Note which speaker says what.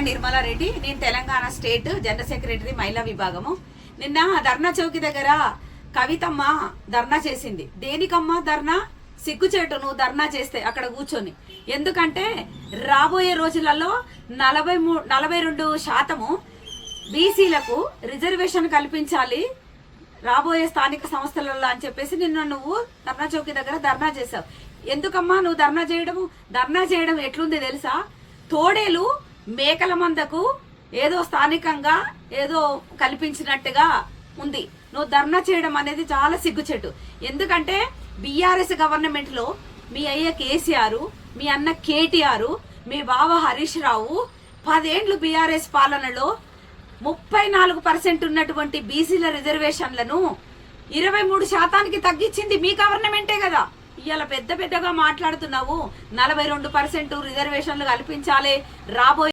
Speaker 1: రెడ్డి నేను Telangana state general secretary మహిళా విభాగము. నిన్న ధర్నా చౌకి దగ్గర కవితమ్మ ధర్నా చేసింది. దేనికమ్మా ధర్నా? సిగ్గుచేటు నువ్వు ధర్నా చేస్తే అక్కడ కూర్చొని. ఎందుకంటే రాబోయే రోజులలో నలభై మూ నలభై రెండు శాతము బీసీలకు రిజర్వేషన్ కల్పించాలి రాబోయే స్థానిక సంస్థలలో అని చెప్పేసి నిన్న నువ్వు ధర్నా చౌకి దగ్గర ధర్నా చేసావు ఎందుకమ్మా నువ్వు ధర్నా చేయడము? ధర్నా చేయడం ఎట్లుంది తెలుసా? తోడేలు మేకల మందకు ఏదో స్థానికంగా ఏదో కల్పించినట్టుగా ఉంది. నువ్వు ధర్నా చేయడం అనేది చాలా సిగ్గుచెట్టు. ఎందుకంటే బీఆర్ఎస్ గవర్నమెంట్లో మీ అయ్య కేసీఆర్ మీ అన్న కేటీఆర్ మీ బావ హరీష్ రావు పదేండ్లు బీఆర్ఎస్ పాలనలో ముప్పై నాలుగు పర్సెంట్ ఉన్నటువంటి బీసీల రిజర్వేషన్లను ఇరవై మూడు శాతానికి తగ్గించింది మీ గవర్నమెంటే కదా. ఇవాళ పెద్ద పెద్దగా మాట్లాడుతున్నావు. నలభై రెండు పర్సెంట్ రిజర్వేషన్లు కల్పించాలి. రాబోయే